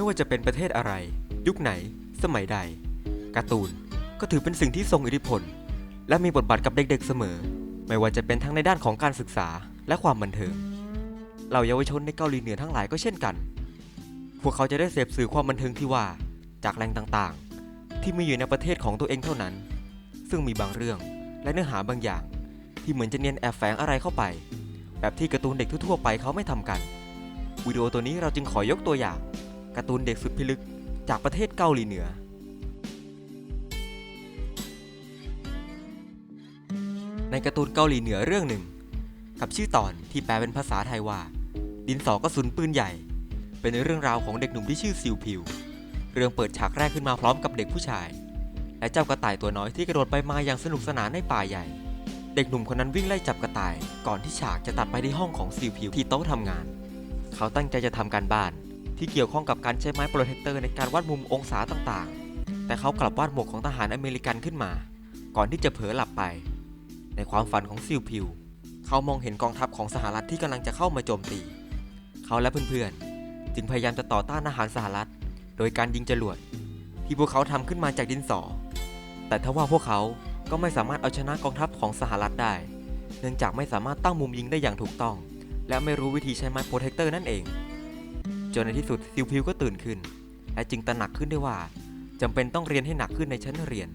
ไม่ว่าจะเป็นประเทศอะไร ยุคไหน สมัยใด การ์ตูนก็ถือเป็นสิ่งที่ทรงอิทธิพล และมีบทบาทกับเด็กๆเสมอ ไม่ว่าจะเป็นทั้งในด้านของการศึกษาและความบันเทิงเหล่าเยาวชนในเกาหลีเหนือทั้งหลายก็เช่นกัน พวกเขาจะได้เสพสื่อความบันเทิงที่ว่าจากแหล่งต่างๆ ที่มีอยู่ในประเทศของตัวเองเท่านั้น ซึ่งมีบางเรื่องและเนื้อหาบางอย่าง ที่เหมือนจะเนียนแอบแฝงอะไรเข้าไป แบบที่การ์ตูนเด็กทั่วๆไปเขาไม่ทำกันวิดีโอตัวนี้เราจึงขอยกตัวอย่าง การ์ตูนเด็กสุดพิลึกจากประเทศเกาหลีเหนือ ในการ์ตูนเกาหลีเหนือเรื่องหนึ่ง กับชื่อตอนที่แปลเป็นภาษาไทยว่า ดินสอกระสุนปืนใหญ่ เป็นเรื่องราวของเด็กหนุ่มที่ชื่อซิวพิว เรื่องเปิดฉากแรกขึ้นมาพร้อมกับเด็กผู้ชาย และเจ้ากระต่ายตัวน้อยที่กระโดดไปมาอย่างสนุกสนานในป่าใหญ่ เด็กหนุ่มคนนั้นวิ่งไล่จับกระต่าย ก่อนที่ฉากจะตัดไปที่ห้องของซิวพิวที่โต๊ะทำงาน เขาตั้งใจจะทำการบ้าน ที่เกี่ยวข้องกับการใช้ไม้โปรเทคเตอร์ในการวัดมุมองศาต่างๆ แต่เขากลับวาดหมวกของทหารอเมริกันขึ้นมา ก่อนที่จะเผลอหลับไป ในความฝันของซิลพิว เขามองเห็นกองทัพของสหรัฐที่กำลังจะเข้ามาโจมตี เขาและเพื่อนๆ จึงพยายามจะต่อต้านอาหารสหรัฐ โดยการยิงจรวดที่พวกเขาทำขึ้นมาจากดินสอ แต่ทว่าพวกเขาก็ไม่สามารถเอาชนะกองทัพของสหรัฐได้ เนื่องจากไม่สามารถตั้งมุมยิงได้อย่างถูกต้อง และไม่รู้วิธีใช้ไม้โปรเทคเตอร์นั่นเอง จนในที่สุดซิลพิวก็ตื่นขึ้น และจึงตระหนักขึ้นได้ว่าจำเป็นต้องเรียนให้หนักขึ้นในชั้นเรียน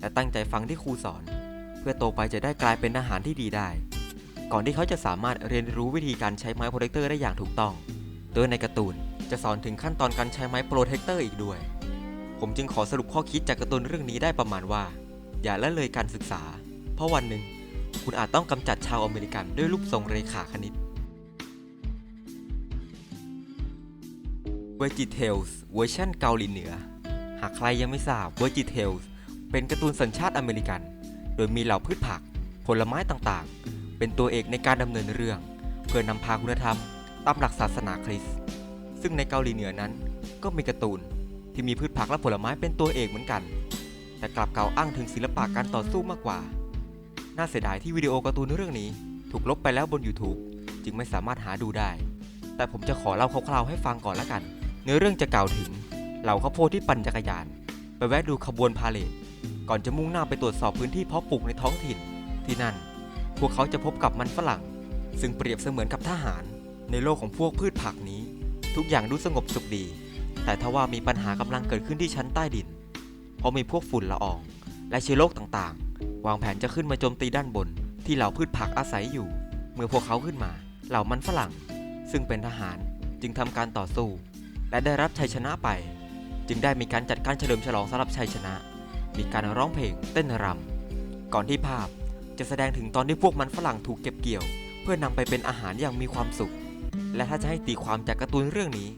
และตั้งใจฟังที่ครูสอน เพื่อโตไปจะได้กลายเป็นทหารที่ดีได้ ก่อนที่เขาจะสามารถเรียนรู้วิธีการใช้ไม้โปรเทคเตอร์ได้อย่างถูกต้อง โดยในการ์ตูนจะสอนถึงขั้นตอนการใช้ไม้โปรเทคเตอร์อีกด้วย ผมจึงขอสรุปข้อคิดจากการ์ตูนเรื่องนี้ได้ประมาณว่า อย่าละเลยการศึกษา เพราะวันหนึ่งคุณอาจต้องกำจัดชาวอเมริกันด้วยรูปทรงเรขาคณิต v e g e t a l s เวอร์ชันเกาหลีเหนือ หากใครยังไม่ทราบ v e g e t a l s เป็นการ์ตูนสัญชาติอเมริกัน โดยมีเหล่าพืชผัก ผลไม้ต่างๆ เป็นตัวเอกในการดำเนินเรื่อง เพื่อนำพาคุณธรรม ตามหลักศาสนาคริสต์ซึ่งในเกาหลีเหนือนั้น ก็มีการ์ตูนที่มีพืชผักและผลไม้เป็นตัวเอกเหมือนกัน แต่กลับกล่าวอ้างถึงศิลปะการต่อสู้มากกว่า น่าเสียดายที่วิดีโอการ์ตูนเรื่องนี้ ถูกลบไปแล้วบน YouTube จึงไม่สามารถหาดูได้ แต่ผมจะขอเล่าคร่าวๆให้ฟังก่อนละกัน เนื้อเรื่องจะกล่าวถึงเหล่าข้าวโพดที่ปั่นจักรยาน ไปแวะดูขบวนพาเลทก่อนจะมุ่งหน้าไปตรวจสอบพื้นที่เพาะปลูกในท้องถิ่น ที่นั่น พวกเขาจะพบกับมันฝรั่ง ซึ่งเปรียบเสมือนกับทหาร ในโลกของพวกพืชผักนี้ ทุกอย่างดูสงบสุขดี แต่ทว่ามีปัญหากำลังเกิดขึ้นที่ชั้นใต้ดิน เพราะมีพวกฝุ่นละออง และเชื้อโรคต่างๆ วางแผนจะขึ้นมาโจมตีด้านบน ที่เหล่าพืชผักอาศัยอยู่ เมื่อพวกเขาขึ้นมา เหล่ามันฝรั่ง ซึ่งเป็นทหารจึงทำการต่อสู้ และได้รับชัยชนะไป จึงได้มีการจัดการเฉลิมฉลองสำหรับชัยชนะ มีการร้องเพลงเต้นรำก่อนที่ภาพจะแสดงถึงตอนที่พวกมันฝรั่งถูกเก็บเกี่ยว เพื่อนำไปเป็นอาหารอย่างมีความสุข และถ้าจะให้ตีความจากการ์ตูนเรื่องนี้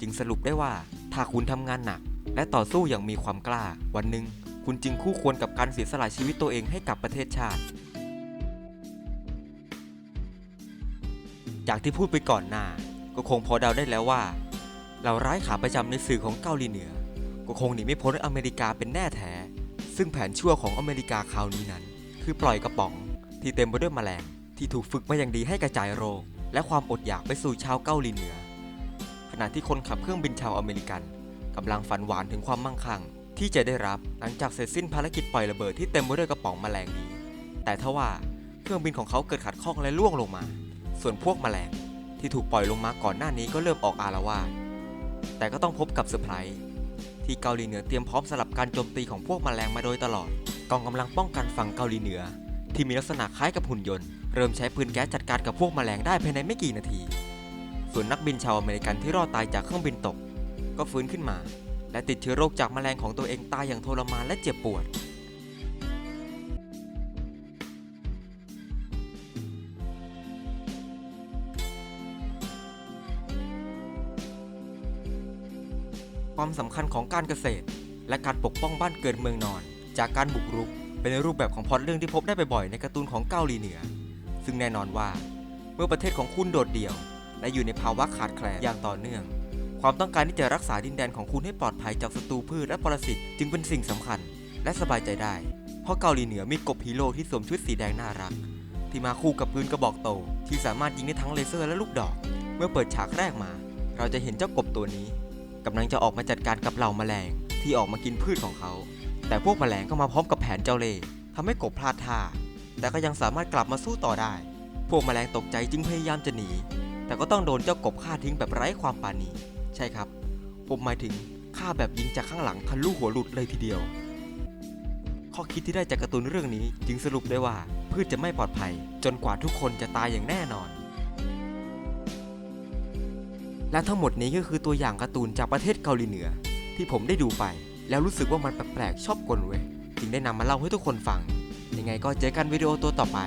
จึงสรุปได้ว่าถ้าคุณทำงานหนัก และต่อสู้อย่างมีความกล้า วันหนึ่งคุณจึงคู่ควรกับการเสียสละชีวิตตัวเองให้กับประเทศชาติ จากที่พูดไปก่อนหน้าก็คงพอเดาได้แล้วว่า เราร้ายขาประจำในสื่อของเกาหลีเหนือ ก็คงหนีไม่พ้นอเมริกาเป็นแน่แท้ ซึ่งแผนชั่วของอเมริกาคราวนี้นั้น คือปล่อยกระป๋อง ที่เต็มไปด้วยแมลงที่ถูกฝึกมาอย่างดีให้กระจายโรค และความอดอยากไปสู่ชาวเกาหลีเหนือ ขณะที่คนขับเครื่องบินชาวอเมริกันกำลังฝันหวานถึงความมั่งคั่ง ที่จะได้รับหลังจากเสร็จสิ้นภารกิจปล่อยระเบิดที่เต็มไปด้วยกระป๋องแมลงนี้ แต่ทว่าเครื่องบินของเขาเกิดขัดข้องและล่วงลงมา ส่วนพวกแมลงที่ถูกปล่อยลงมาก่อนหน้านี้ก็เริ่มออกอาละวาด แต่ก็ต้องพบกับเซอร์ไพรส์ที่เกาหลีเหนือเตรียมพร้อมสำหรับการโจมตีของพวกแมลงมาโดยตลอด กองกำลังป้องกันฝั่งเกาหลีเหนือ ที่มีลักษณะคล้ายกับหุ่นยนต์ เริ่มใช้ปืนแก๊สจัดการกับพวกแมลงได้ภายในไม่กี่นาที ส่วนนักบินชาวอเมริกันที่รอดตายจากเครื่องบินตก ก็ฟื้นขึ้นมา และติดเชื้อโรคจากแมลงของตัวเองตายอย่างทรมานและเจ็บปวด ความสำคัญของการเกษตร และการปกป้องบ้านเกิดเมืองนอน จากการบุกรุก เป็นรูปแบบของพล็อตเรื่องที่พบได้บ่อยๆในการ์ตูนของเกาหลีเหนือ ซึ่งแน่นอนว่า เมื่อประเทศของคุณโดดเดี่ยว และอยู่ในภาวะขาดแคลนอย่างต่อเนื่อง ความต้องการที่จะรักษาดินแดนของคุณให้ปลอดภัยจากศัตรูพืชและปรสิตจึงเป็นสิ่งสำคัญ และสบายใจได้ เพราะเกาหลีเหนือมีกบฮีโร่ที่สวมชุดสีแดงน่ารัก ที่มาคู่กับปืนกระบอกโต ที่สามารถยิงได้ทั้งเลเซอร์และลูกดอก เมื่อเปิดฉากแรกมา เราจะเห็นเจ้ากบตัวนี้ กำลังจะออกมาจัดการกับเหล่าแมลงที่ออกมากินพืชของเขา แต่พวกแมลงก็มาพร้อมกับแผนเจ้าเล่ห์ทำให้กบพลาดท่า แต่ก็ยังสามารถกลับมาสู้ต่อได้ พวกแมลงตกใจจึงพยายามจะหนี แต่ก็ต้องโดนเจ้ากบฆ่าทิ้งแบบไร้ความปราณีใช่ครับ ผมหมายถึงฆ่าแบบยิงจากข้างหลังทะลุหัวหลุดเลยทีเดียว ข้อคิดที่ได้จากการ์ตูนเรื่องนี้จึงสรุปได้ว่าพืชจะไม่ปลอดภัย จนกว่าทุกคนจะตายอย่างแน่นอน และทั้งหมดนี้ก็คือตัวอย่างการ์ตูนจากประเทศเกาหลีเหนือ ที่ผมได้ดูไป แล้วรู้สึกว่ามันแปลกๆชอบกลเว้ยจึงได้นำมาเล่าให้ทุกคนฟังยังไงก็เจอกันวิดีโอตัวต่อไป